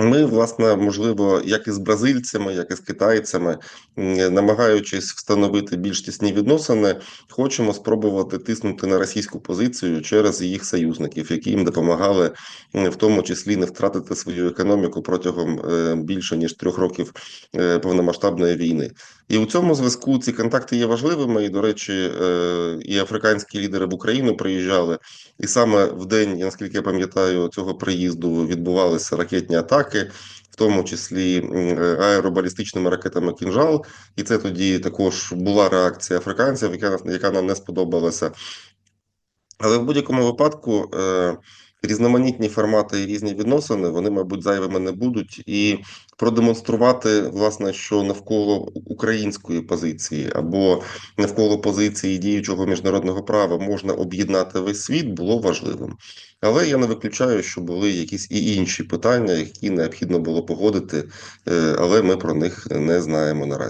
Ми, власне, можливо, як і з бразильцями, як і з китайцями, намагаючись встановити більш тісні відносини, хочемо спробувати тиснути на російську позицію через їх союзників, які їм допомагали, в тому числі не втратити свою економіку протягом е, більше ніж трьох років е, повномасштабної війни. І у цьому зв'язку ці контакти є важливими. І, до речі, е, і африканські лідери в Україну приїжджали. І саме в день, наскільки я пам'ятаю, цього приїзду відбувалися ракетні атаки, в тому числі аеробалістичними ракетами кінжал. І це тоді також була реакція африканців, яка яка нам не сподобалася. Але в будь-якому випадку е, різноманітні формати і різні відносини вони, мабуть, зайвими не будуть, і продемонструвати, власне, що навколо української позиції або навколо позиції діючого міжнародного права можна об'єднати весь світ, було важливим. Але я не виключаю, що були якісь і інші питання, які необхідно було погодити, е, але ми про них не знаємо наразі.